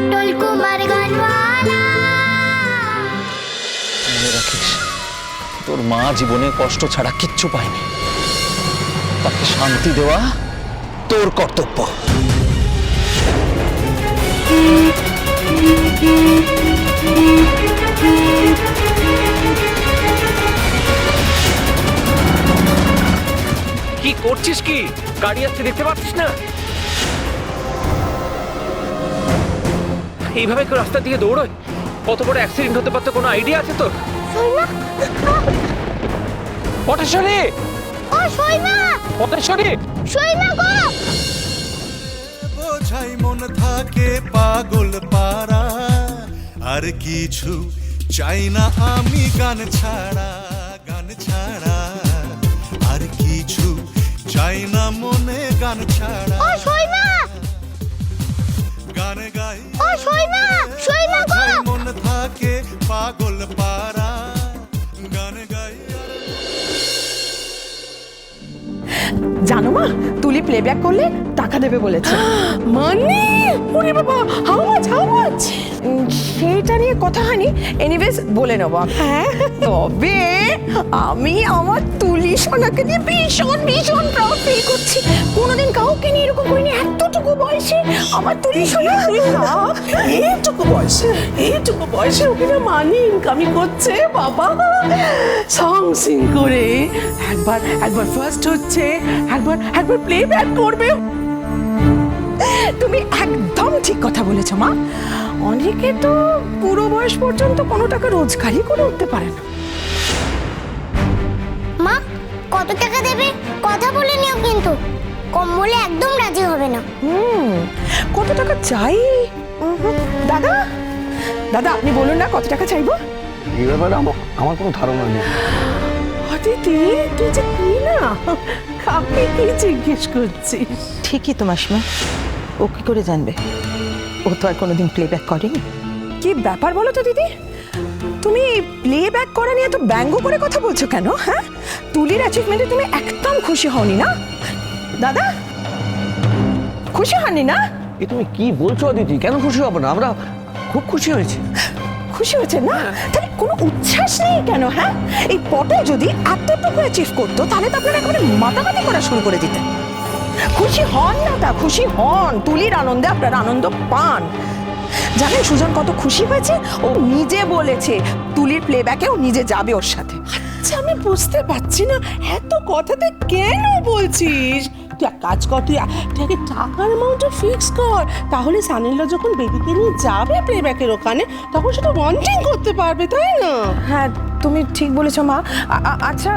অটল কুমার গানওয়ালা। রাখিস তোর মা জীবনে কষ্ট ছাড়া কিচ্ছু পায়নি। তাকে শান্তি দেওয়া তোর কর্তব্য। কি করছিস কি? গাড়ি আসছে দেখতে পাচ্ছিস না? এইভাবে কেউ রাস্তা দিয়ে দৌড়োয়? কত বড় অ্যাক্সিডেন্ট হতে পারতো কোনো আইডিয়া আছে তোর? পটেশ্বরী! ও সইমা পটেশ্বরী! গো! বোঝাই মন থাকে পাগল পারা আর কিছু চাই না আমি গান ছাড়া গান ছাড়া আর কিছু চাই না মনে গান ছাড়া। ও গান গাই। ও সইমা গো। মন থাকে পাগল পারা জানো মা তুলি প্লেব্যাক করলে টাকা দেবে বলেছে। মানে ওরে বাবা হাউ মাচ হাউ মাচ সেইটা নিয়ে কথা হয়নি। এনিওয়েজ বলে নেব। হ্যাঁ। তবে আমি আমার তুলি সোনাকে নিয়ে ভীষণ ভীষণ প্রাউড ফিল করছি। কোনোদিন কাউকে নিয়ে এরকম করিনি এতটুকু বয়সে আমার তুলি সোনা। এইটুকু বয়সে এইটুকু বয়সে ওকে না মানি ইনকামই করছে বাবা। সং সিং করে একবার একবার ফার্স্ট হচ্ছে একবার একবার প্লে ব্যাক করবে। তুমি একদম ঠিক কথা বলেছ মা। অনেকে তো পুরো বয়স পর্যন্ত কোনো টাকা রোজগারই করে উঠতে পারে না। মা কত টাকা দেবে? কথা বলে নিও কিন্তু। কম বলে একদম রাজি হবে না। হুম কত টাকা চাই? দাদা? দাদা আপনি বলুন না কত টাকা চাইব? এই ব্যাপারে আমার আমার কোনো ধারণা নেই। অদিতি তুই যে কি না? কাকে কি জিজ্ঞেস করছিস ঠিকই তো মাসিমা। ও কি করে জানবে? ও তো আর কোনোদিন প্লেব্যাক করেনি। কি ব্যাপার বলো তো দিদি? তুমি প্লে ব্যাক করা নিয়ে তো ব্যঙ্গ করে কথা বলছো কেন হ্যাঁ? তুলির অ্যাচিভমেন্টে তুমি একদম খুশি হওনি না? দাদা খুশি হননি না? এ তুমি কি বলছো দিদি কেন খুশি হব না? আমরা খুব খুশি হয়েছি। খুশি হয়েছে না? তাহলে কোনো উচ্ছ্বাস নেই কেন হ্যাঁ? এই পটে যদি এতটুকু অ্যাচিভ করতো, তাহলে তো আপনারা একেবারে মাতামাতি করা শুরু করে দিতেন। খুশি হন না তা, খুশি হন। তুলির আনন্দে আপনারা আনন্দ পান। জানেন সুজন কত খুশি হয়েছে? ও নিজে বলেছে, তুলির প্লেব্যাকে ও নিজে যাবে ওর সাথে। আচ্ছা আমি বুঝতে পারছি না, এত কথাতে কেন বলছিস? তুই এক কাজ কর তুই তুই আগে টাকার অ্যামাউন্টটা ফিক্স কর। তাহলে সানিল্লা যখন বেবিকে নিয়ে যাবে প্লেব্যাকের ওখানে তখন সেটা ওয়ান্টিং করতে পারবে তাই না? হ্যাঁ তুমি ঠিক বলেছ মা। আচ্ছা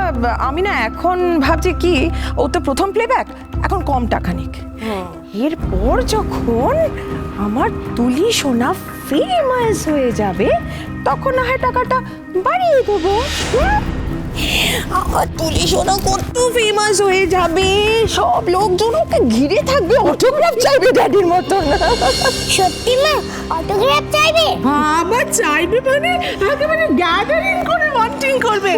আমি না এখন ভাবছি কি ও তো প্রথম প্লেব্যাক এখন কম টাকা নিক। এরপর যখন আমার তুলি সোনা ফেমাস হয়ে যাবে তখন না হয় টাকাটা বাড়িয়ে দেবো? আমার তুলি সোনা কত ফেমাস হয়ে যাবে। সব লোকজন ওকে ঘিরে থাকবে অটোগ্রাফ চাইবে ড্যাডির মতন। সত্যি মা অটোগ্রাফ চাইবে? বাবা চাইবে মানে একেবারে গ্যাদারিং করে ওয়ান্টিং করবে।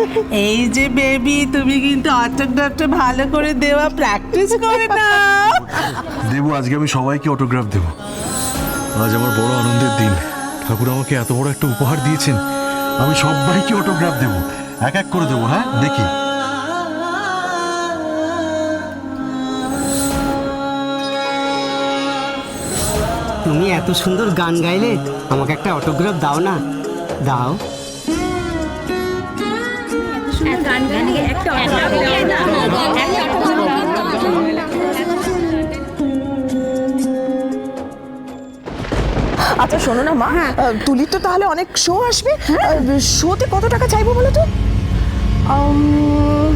এই যে বেবি তুমি কিন্তু অটোগ্রাফটা ভালো করে দেওয়া প্র্যাকটিস করে নাও। দেবো আজকে আমি সবাইকে অটোগ্রাফ দেবো। আজ আমার বড় আনন্দের দিন। ঠাকুর আমাকে এত বড় একটা উপহার দিয়েছেন। আমি সবাইকে অটোগ্রাফ দেবো। এক এক করে দেবো হ্যাঁ? দেখি। তুমি এত সুন্দর গান গাইলে আমাকে একটা অটোগ্রাফ দাও না? দাও। আচ্ছা শোনো না মা। তুলির তো তাহলে অনেক শো আসবে। শোতে কত টাকা চাইব বলো তো? উম,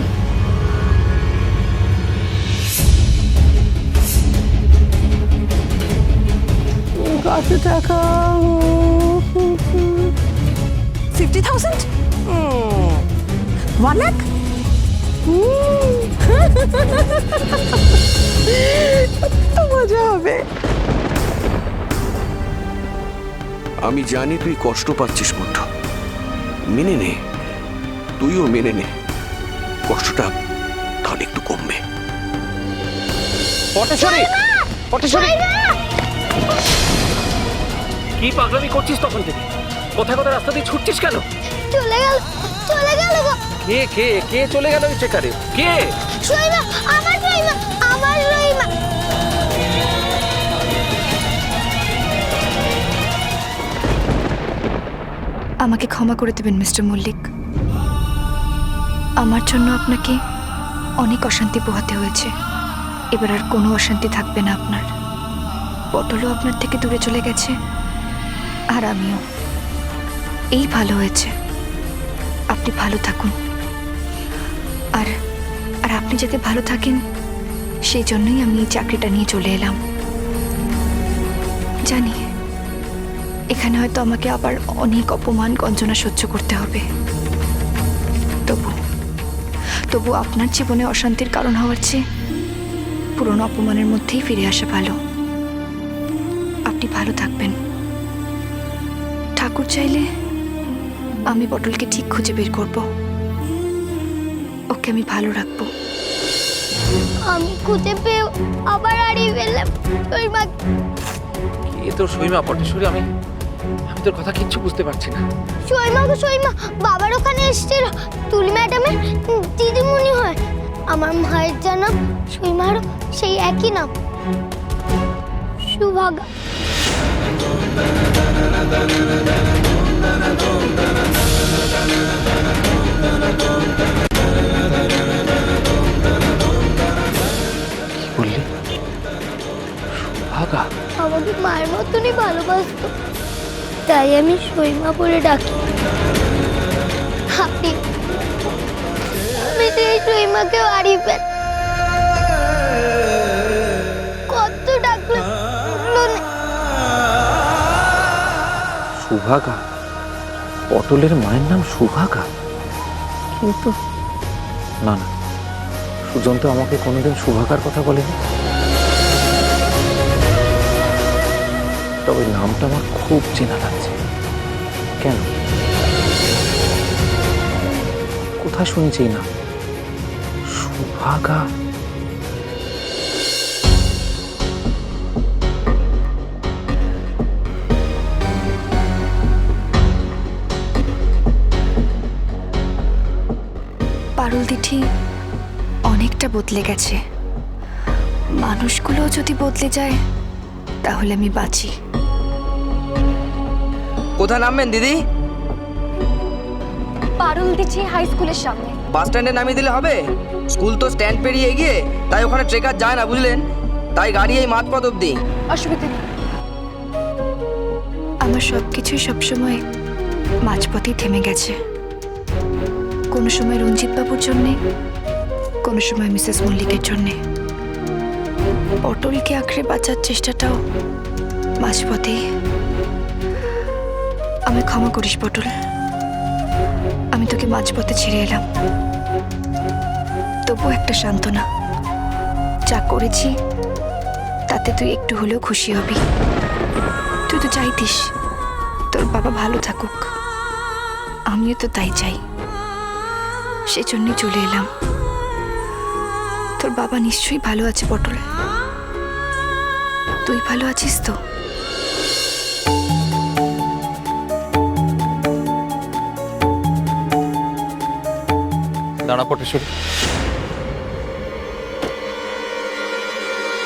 কত টাকা ফিফটি থাউজেন্ড ওয়ান লাখ কত মজা হবে আমি জানি তুই কষ্ট পাচ্ছিস বড্ড মেনে নে। তুইও মেনে নে। কষ্টটা তাহলে একটু কমবে। পটেশ্বরী! পটেশ্বরী! কি পাগলামি করছিস তখন থেকে? কোথায় কোথায় রাস্তা দিয়ে ছুটছিস কেন? চলে গেল চলে গেল কে কে কে চলে গেল ওই চেকারে? কে? আমার আমার আমাকে ক্ষমা করে দেবেন মিস্টার মল্লিক। আমার জন্য আপনাকে অনেক অশান্তি পোহাতে হয়েছে। এবার আর কোনো অশান্তি থাকবে না আপনার। পটলও আপনার থেকে দূরে চলে গেছে, আর আমিও। এই ভালো হয়েছে। আপনি ভালো থাকুন। আর আর আপনি যাতে ভালো থাকেন, সেই জন্যই আমি এই চাকরিটা নিয়ে চলে এলাম। জানি, এখানে হয়তো আমাকে আবার অনেক অপমান, গঞ্জনা সহ্য করতে হবে। তবু আপনার জীবনে অশান্তির কারণ হওয়ার চেয়ে পুরনো অপমানের মধ্যেই ফিরে আসা ভালো। আপনি ভালো থাকবেন। ঠাকুর চাইলে আমি পটলকে ঠিক খুঁজে বের করব। ওকে আমি ভালো রাখব। আমি খুঁজে পেয়ে আবার হারিয়ে ফেললাম। সইমা কে তোর সইমা পটেশ্বরী আমি আমি তোর কথা কিচ্ছু বুঝতে পারছি না। সইমা গো সইমা বাবার ওখানে এসেছিল। তুলি ম্যাডামের দিদিমণি হয়। আমার মায়ের যা নাম সইমারও সেই একই নাম। সুভাগা। কি বললি? সুভাগা? আমাকে মায়ের মতনই ভালোবাসতো। তাই আমি সৈমা বলে ডাকি। আপনি আমি সেই সইমাকেও হারিয়ে ফেল কত ডাকলো সুভাগা পটলের মায়ের নাম সুভাগা? কিন্তু না না সুজন তো আমাকে কোনোদিন সুভাগার কথা বলেনি। তবে নামটা আমার খুব চেনা লাগছে। কেন? কোথায় শুনেছি না সুভাগা। পারুল দিঠি, অনেকটা বদলে গেছে। মানুষগুলো যদি বদলে যায়, তাহলে আমি বাঁচি। কোথায় নামবেন দিদি? পারুল দিচ্ছি হাই স্কুলের সামনে। বাস স্ট্যান্ডে নামিয়ে দিলে হবে? স্কুল তো স্ট্যান্ড পেরিয়ে গিয়ে তাই ওখানে ট্রেকার যায় না বুঝলেন? তাই গাড়ি এই মাঝপথ অব্দি অসুবিধা নেই। আমার সব কিছুই সবসময় মাঝপথেই থেমে গেছে। কোনো সময় রঞ্জিত বাবুর জন্যে কোনো সময় মিসেস মল্লিকের জন্যে। পটলকে আঁকড়ে বাঁচার চেষ্টাটাও মাঝপথেই আমি ক্ষমা করিস, পটল। আমি তোকে মাঝপথে ছেড়ে এলাম। তবু একটা সান্ত্বনা। যা করেছি, তাতে তুই একটু হলেও খুশি হবি। তুই তো চাইতিস তোর বাবা ভালো থাকুক। আমিও তো তাই চাই। সেজন্যই চলে এলাম। তোর বাবা নিশ্চয়ই ভালো আছে, পটল। তুই ভালো আছিস তো? দাঁড়া পটেশ্বরী।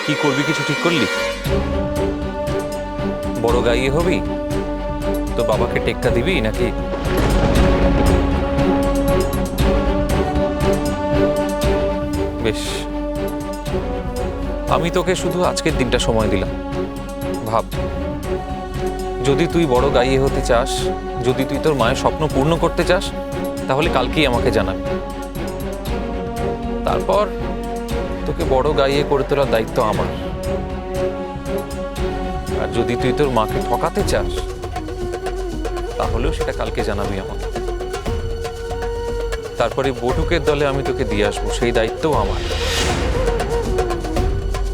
কি করবি কিছু ঠিক করলি? বড় গাইয়ে হবি? তো বাবাকে টেক্কা দিবি নাকি? বেশ। আমি তোকে শুধু আজকের দিনটা সময় দিলাম। ভাব, যদি তুই বড় গাইয়ে হতে চাস, যদি তুই তোর মায়ের স্বপ্ন পূর্ণ করতে চাস, তাহলে কালকেই আমাকে জানাবি। তারপর তোকে বড় গাইয়ে করে তোলার দায়িত্ব আমার। আর যদি তুই তোর মাকে ঠকাতে চাস, তাহলেও সেটা কালকে জানাবি আমাকে। তারপরে বটুকের দলে আমি তোকে দিয়ে আসব, সেই দায়িত্বও আমার।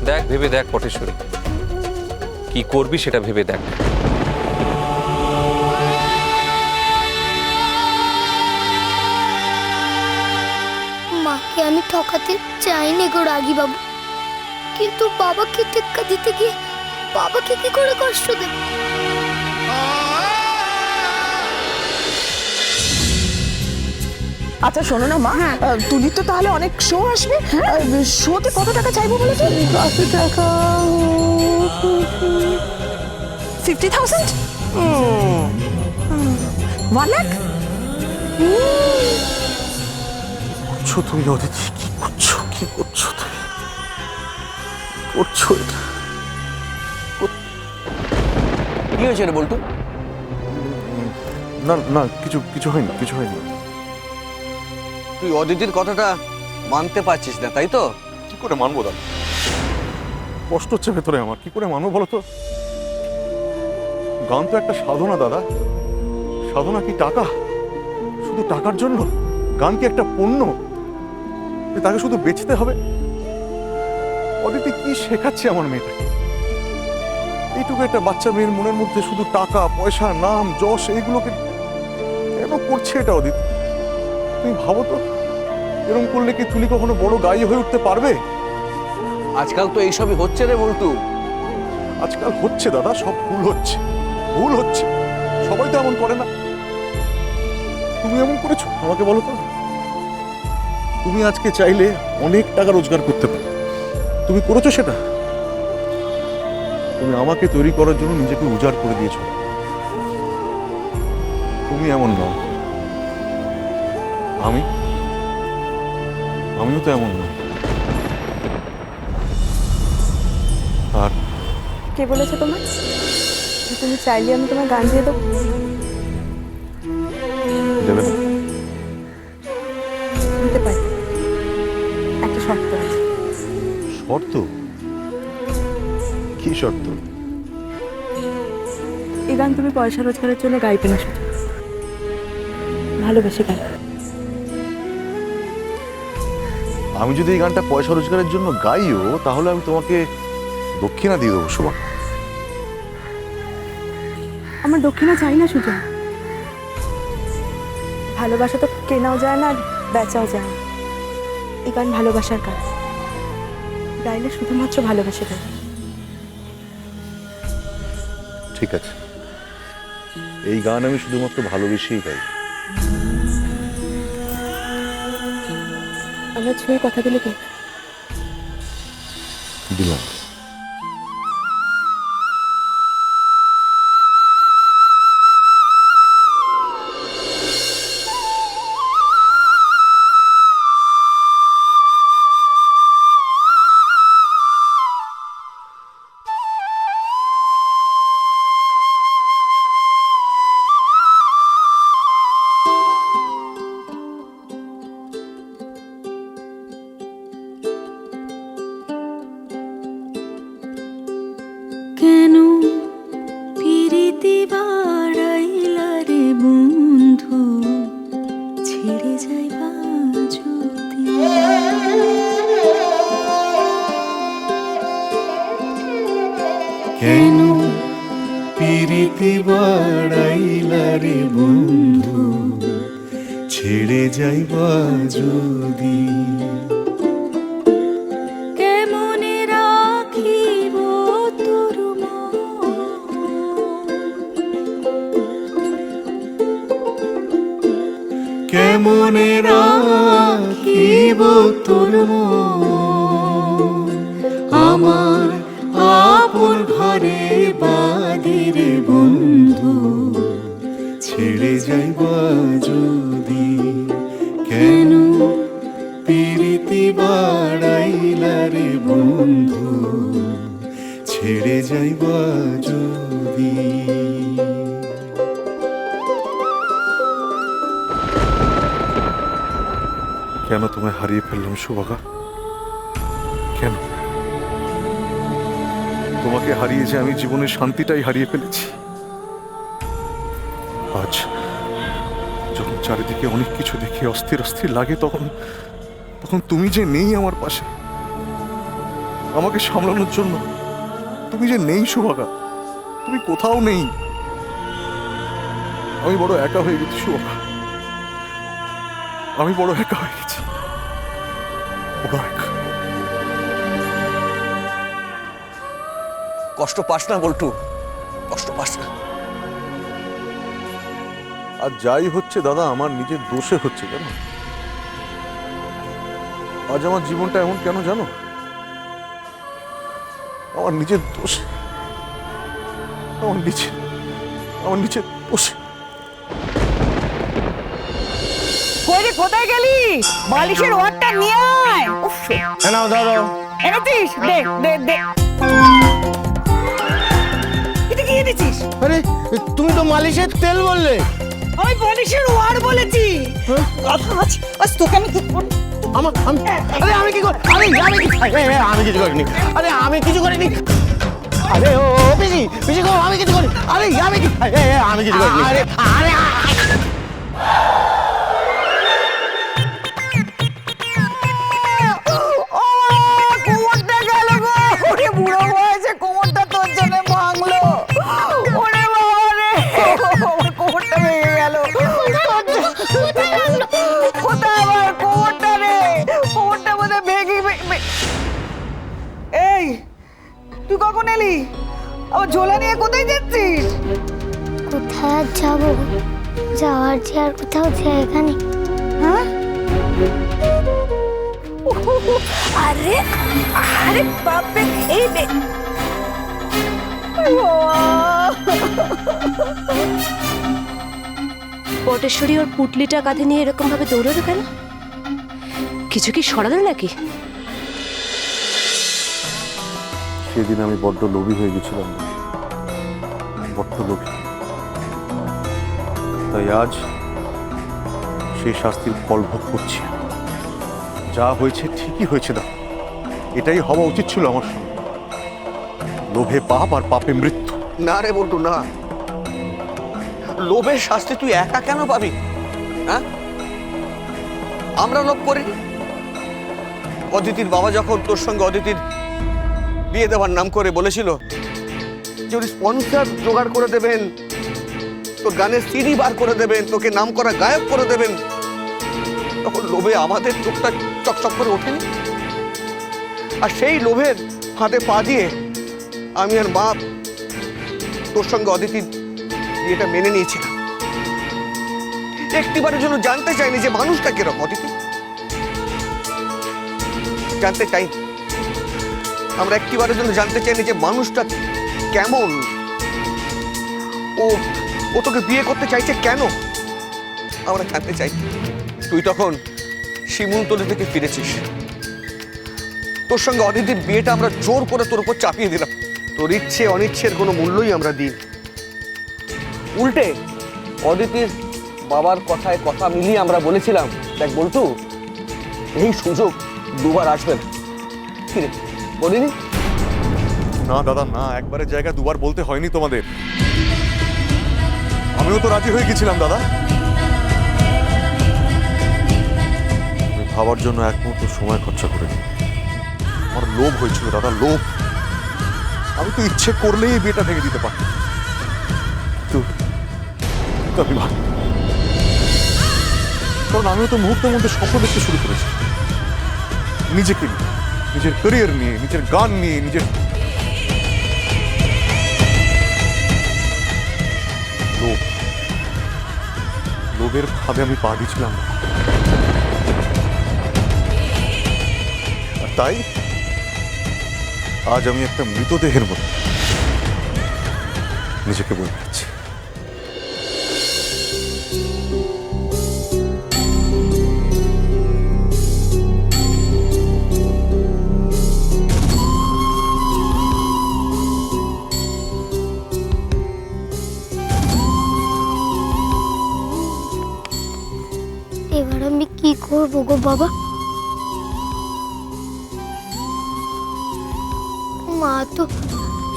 দেখ, ভেবে দেখ পটেশ্বরী। কি করবি সেটা ভেবে দেখ। বাবাকে আমি ঠকাতে চাইনি গো রাগি বাবু কিন্তু বাবাকে টেক্কা দিতে গিয়ে বাবাকে কি করে কষ্ট দেব? আচ্ছা শোনো না মা। হ্যাঁ। তুলির তো তাহলে অনেক শো আসবে। হ্যাঁ। শোতে কত টাকা চাইব বলে তো? কত টাকা ফিফটি থাউজেন্ড ওয়ান লাখ করছ তুমি অদিতি? কি করছ? কি করছ তুমি? করছ এটা? কি হয়েছে রে বল্টু? না না কিছু কিছু হয়নি কিছু হয়নি। তুই অদিতির কথাটা মানতে পারছিস না তাই তো? কি করে মানবো দাদা? কষ্ট হচ্ছে ভেতরে আমার কি করে মানবো বলো তো? গান তো একটা সাধনা দাদা। সাধনা কি টাকা? শুধু টাকার জন্য? গান কি একটা পণ্য? যে তাকে শুধু বেচতে হবে? অদিতি কি শেখাচ্ছে আমার মেয়েটাকে? এইটুকু একটা বাচ্চা মেয়ের মনের মধ্যে শুধু টাকা পয়সা নাম যশ এইগুলোকে কেন করছে এটা অদিতি? তুমি ভাবো তো এরকম করলে কি তুলি কখনো বড় গায়ী হয়ে উঠতে পারবে? আজকাল তো এইসবই হচ্ছে রে বল্টু। আজকাল হচ্ছে দাদা সব ভুল হচ্ছে ভুল হচ্ছে। সবাই তো এমন করে না। তুমি এমন করেছ আমাকে বলো তো। তুমি আজকে চাইলে অনেক টাকা রোজগার করতে পারো। তুমি করেছ সেটা? তুমি আমাকে তৈরি করার জন্য নিজেকে উজাড় করে দিয়েছ। তুমি এমন নও। আমি? আমিও তো এমন নই। আর? কে বলেছে তোমার তুমি চাইলে আমি তোমার গান দিয়ে দেবো। দেবে না। শর্ত? কি শর্ত? এই গান তুমি পয়সা রোজগারের জন্য গাইবে না শুধু ভালোবেসে গাইবে আমি যদি এই গানটা পয়সা রোজগারের জন্য গাইও তাহলে আমি তোমাকে দক্ষিণা দিয়ে দেবো শোভা। আমার দক্ষিণা চাই না শুধু। ভালোবাসা তো কেনাও যায় না আর বেচাও যায় না। এই গান ভালোবাসার গান। গাইলে শুধুমাত্র ভালোবেসে গান ঠিক আছে। এই গান আমি শুধুমাত্র ভালোবেসেই গাই। আমরা ছুঁয়ে কথা দিলে কি? দিলাম। কেমনে রাখিব আমার আপন ঘরে বাদিরে বন্ধু, ছেড়ে যাইবা যদি। কেন পিরিতি বাড়াইলা রে বন্ধু, ছেড়ে যাইবা কেন তোমায় হারিয়ে ফেললাম সুভাগা? কেন? তোমাকে হারিয়ে যে আমি জীবনের শান্তিটাই হারিয়ে ফেলেছি। আজ যখন চারিদিকে অনেক কিছু দেখে অস্থির অস্থির লাগে, তখন তখন তুমি যে নেই আমার পাশে, আমাকে সামলানোর জন্য, তুমি যে নেই সুভাগা, তুমি কোথাও নেই। আমি বড় একা হয়ে গেছি সুভাগা। আমি বড় একা হয়ে গেছি। কষ্ট পাস না, বল্টু। কষ্ট পাস না। আর যাই হচ্ছে দাদা, আমার নিজের দোষে হচ্ছে কেন আজ আমার জীবনটা এমন কেন জানো? আমার নিজের দোষ। আমার নিচে আমার নিচের দোষ। কোথায় গেলি? বালিশের ওয়ারটা নিয়ে আয়। নাও ধরো। এনেছিস? দে দে দে। এটা কি এনেছিস? আরে তুমি তো মালিশের তেল বললে। আমি বালিশের ওয়ার বলেছি। কথা আজ তোকে আমি কি আমার আমি আরে আমি কি করি আরে আমি কি আমি কিছু করিনি। আরে আমি কিছু করিনি। আরে ও পিসি পিসি গো আমি কিছু করি আরে আমি কি আমি কিছু করিনি। আরে আরে। এলি আবার ঝোলা নিয়ে কোথায় যাচ্ছিস? কোথায় আর যাব? যাওয়ার যে আর কোথাও জায়গা নেই। হ্যাঁ? আরে আরে বাপরে এই বে পটেশ্বরী ওর পুটলিটা কাঁধে নিয়ে এরকম ভাবে দৌড়ালো কেন? কিছু কি সরালো নাকি? সেদিন আমি বড্ড লোভী হয়ে গেছিলাম। বড্ড লোভী। তাই আজ সেই শাস্তির ফল ভোগ করছি। যা হয়েছে ঠিকই হয়েছে দা এটাই হওয়া উচিত ছিল আমার সঙ্গে। লোভে পাপ আর পাপে মৃত্যু। না রে বল্টু, না। লোভের শাস্তি তুই একা কেন পাবি? হ্যাঁ? আমরা লোভ করিনি? অদিতির বাবা যখন তোর সঙ্গে অদিতির বিয়ে দেওয়ার নাম করে বলেছিল যে উনি স্পন্সর জোগাড় করে দেবেন, তোর গানের সিডি বার করে দেবেন, তোকে নাম করা গায়ক করে দেবেন। তখন লোভে আমাদের চোখটা চকচক করে ওঠেনি আর সেই লোভের হাতে পা দিয়ে আমি আর মা তোর সঙ্গে অদিতির বিয়েটা মেনে নিয়েছিলাম। একটিবারের জন্য জানতে চাইনি যে মানুষটা কীরকম, অদিতি। জানতে চাই আমরা একটিবারের জন্য জানতে চাইনি যে মানুষটা কেমন? ও ও তোকে বিয়ে করতে চাইছে কেন? আমরা জানতে চাই। তুই তখন শিমুলতলি থেকে ফিরেছিস। তোর সঙ্গে অদিতির বিয়েটা আমরা জোর করে তোর উপর চাপিয়ে দিলাম। তোর ইচ্ছে অনিচ্ছের কোনো মূল্যই আমরা দিই উল্টে অদিতির বাবার কথায় কথা মিলিয়ে আমরা বলেছিলাম, দেখ বলতু এই সুযোগ দুবার আসবে না। বলিনি? না, দাদা, না, একবারের জায়গা দুবার বলতে হয়নি তোমাদের। আমিও তো রাজি হয়ে গেছিলাম, দাদা। ভাবার জন্য এক মুহূর্ত সময় খরচা করে আমার লোভ হয়েছিল, দাদা, লোভ। আমি তো ইচ্ছে করলেই বিয়েটা ভেঙে দিতে পারতাম। ভাব কারণ আমিও তো মুহূর্তের মধ্যে স্বপ্ন দেখতে শুরু করেছি। নিজেকে নিয়ে। নিজের ক্যারিয়ার নিয়ে নিজের গান নিয়ে নিজের লোভ লোভের ফাঁদে আমি পা দিয়েছিলাম না। আর তাই আজ আমি একটা মৃতদেহের মতো নিজেকে বলে বেড়াচ্ছি কি করব গো বাবা। মা তো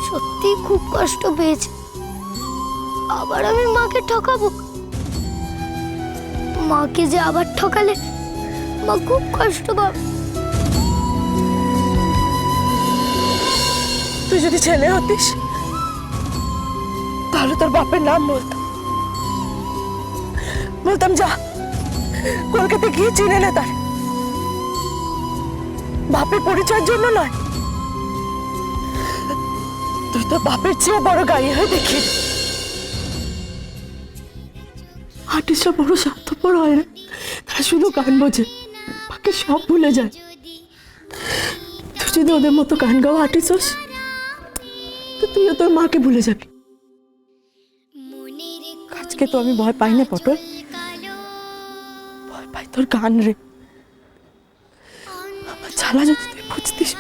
সত্যি খুব কষ্ট পেয়েছে। আবার আমি মাকে ঠকাবো? মাকে যে আবার ঠকালে মা খুব কষ্ট পাবে। তুই যদি ছেলে হতিস, তাহলে তোর বাপের নাম বলতাম। বলতাম, যা। কলকাতা গিয়ে চিনে নে তার। বাপের পরিচয়ের জন্য নয়। তুই তো বাপের চেয়ে বড় গাড়ি হয়ে দেখি। আর্টিস্টরা বড় স্বার্থপর হয় না। তারা শুধু গান বোঝে বাকি সব ভুলে যায়। তুই যদি ওদের মতো গান গাও আর্টিস্ট হোস তো তুইও তোর মাকে ভুলে যাবি। আজকে তো আমি ভয় পাই না পটল। তোর গান রে। আমার জ্বালা যদি তুই বুঝতিস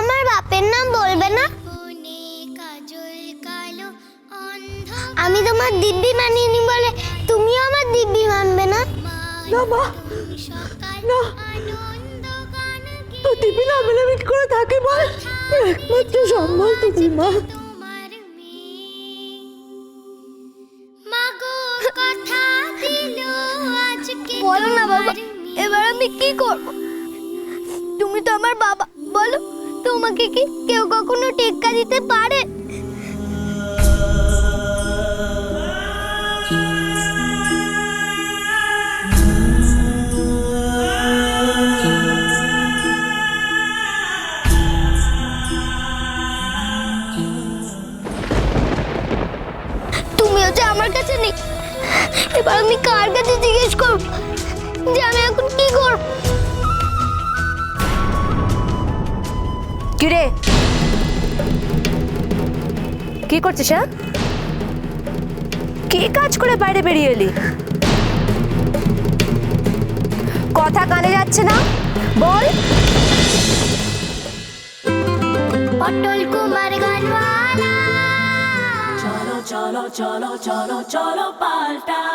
আমার বাপের নাম বলবে না? আমি তোমার দিব্যি মানিনি বলে তুমিও আমার দিব্যি মানবে না? না মা না। তো দিবি না কি করে থাকি বল? একমাত্র সম্বল তুমি মা। আমি কি করব? তুমি তো আমার বাবা, বলো, তোমাকে কি কেউ কখনো টেক্কা দিতে পারে? তুমি হচ্ছে আমার কাছে নেই, এবার আমি কার কাছে জিজ্ঞেস করব? যে আমি এখন কি করব? কিরে? কি করছিস হ্যাঁ? কি কাজ করে বাইরে বেরিয়ে এলি? কথা কানে যাচ্ছে না? বল। পটল কুমার গানওয়ালা। চলো চলো চলো চলো চলো পাল্টাই